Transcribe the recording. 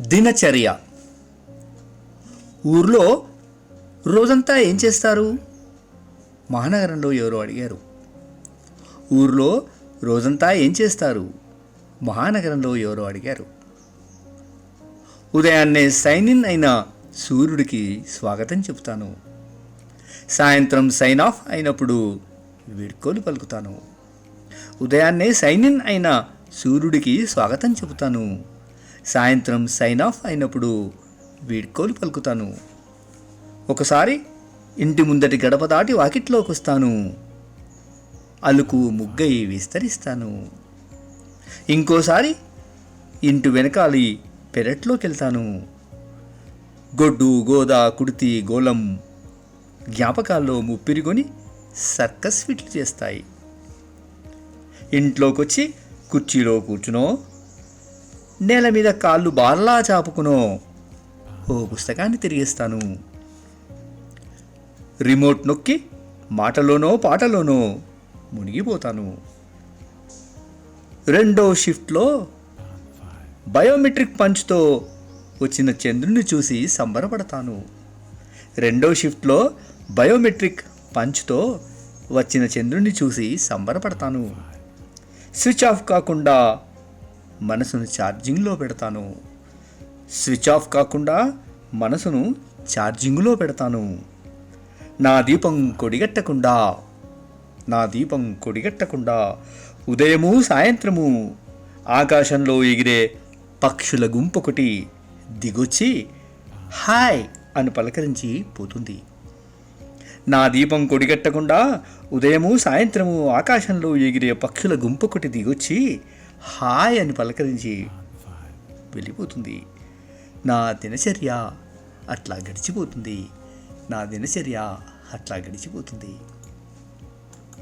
దినచర్య. ఊర్లో రోజంతా ఏం చేస్తారు? మహానగరంలో ఎవరో అడిగారు? ఊర్లో రోజంతా ఏం చేస్తారు? మహానగరంలో ఎవరో అడిగారు? ఉదయాన్నే సైన్ ఇన్ అయిన సూర్యుడికి స్వాగతం చెబుతాను. సాయంత్రం సైన్ ఆఫ్ అయినప్పుడు వీడ్కోలు పలుకుతాను. ఉదయాన్నే సైన్ ఇన్ అయిన సూర్యుడికి స్వాగతం చెబుతాను. సాయంత్రం సైన్ ఆఫ్ అయినప్పుడు వీడ్కోలు పలుకుతాను. ఒకసారి ఇంటి ముందటి గడప దాటి వాకిట్లోకి వస్తాను. అలుకు ముగ్గై విస్తరిస్తాను. ఇంకోసారి ఇంటి వెనకాలి పెరట్లోకి వెళ్తాను గొడ్డు గోదా కుడితి గోళం జ్ఞాపకాల్లో ముప్పిరిగొని సర్కస్ ఫిట్లు చేస్తాయి. ఇంట్లోకొచ్చి కుర్చీలో కూర్చునో నేల మీద కాళ్ళు బార్లా చాపుకునో. ఓ పుస్తకాన్ని తిరిగిస్తాను. రిమోట్ నొక్కి మాటలోనో పాటలోనో మునిగిపోతాను. రెండో షిఫ్ట్లో బయోమెట్రిక్ పంచ్తో వచ్చిన చంద్రుని చూసి సంబరపడతాను. రెండో షిఫ్ట్లో బయోమెట్రిక్ పంచ్తో వచ్చిన చంద్రుని చూసి సంబరపడతాను. స్విచ్ ఆఫ్ కాకుండా మనసును ఛార్జింగ్లో పెడతాను. స్విచ్ ఆఫ్ కాకుండా మనసును ఛార్జింగ్లో పెడతాను. నా దీపం కొడిగట్టకుండా నా దీపం కొడిగట్టకుండా ఉదయము సాయంత్రము ఆకాశంలో ఎగిరే పక్షుల గుంపొకటి దిగొచ్చి హాయ్ అని పలకరించి పోతుంది. నా దీపం కొడిగట్టకుండా ఉదయము సాయంత్రము ఆకాశంలో ఎగిరే పక్షుల గుంపొకటి దిగొచ్చి హాయ్ అని పలకరించి వెళ్ళిపోతుంది. నా దినచర్య అట్లా గడిచిపోతుంది. నా దినచర్య అట్లా గడిచిపోతుంది.